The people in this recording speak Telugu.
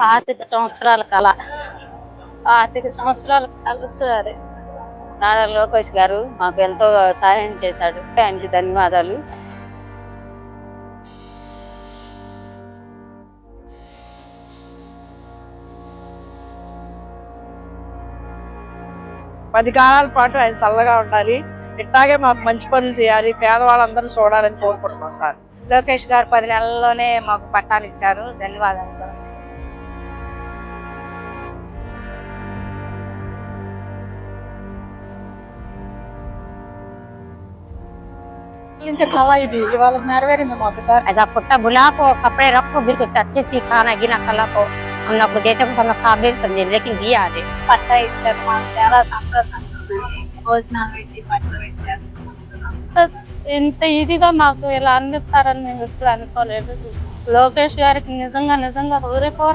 పాతిక సంవత్సరాల కళ. పాతిక సంవత్సరాల కళ సరే. నారా లోకేష్ గారు మాకు ఎంతో సహాయం చేశాడు. ఆయనకి ధన్యవాదాలు. పది కాలాల పాటు ఆయన చల్లగా ఉండాలి. ఇట్లాగే మాకు మంచి పనులు చేయాలి. పేదవాళ్ళందరూ చూడాలని కోరుకుంటున్నాం సార్. లోకేష్ గారు పది నెలల్లోనే మాకు పట్టాలు ఇచ్చారు. ధన్యవాదాలు సార్. నుంచి కళ ఇది ఇవాళ నెరవేరింది మాకు సార్ ऐसा पुट्टा बुला को कपड़े रखो बिल्कुल अच्छे से खाना गिना कला को हम लोग को देते को हम लोग काबिल समझे लेकिन दिया आज పట్టా ఇచ్చారు మాకు చాలా సంతోషంగా ఉంది. భోజనాలు పెట్టి పట్టా పెట్టారు ఇంత ఇదిగా మాకు ఇలా అందిస్తారని మేము ఎప్పుడు అనుకోలేదు లోకేష్ గారికి నిజంగా నిజంగా హృదయపూర్వక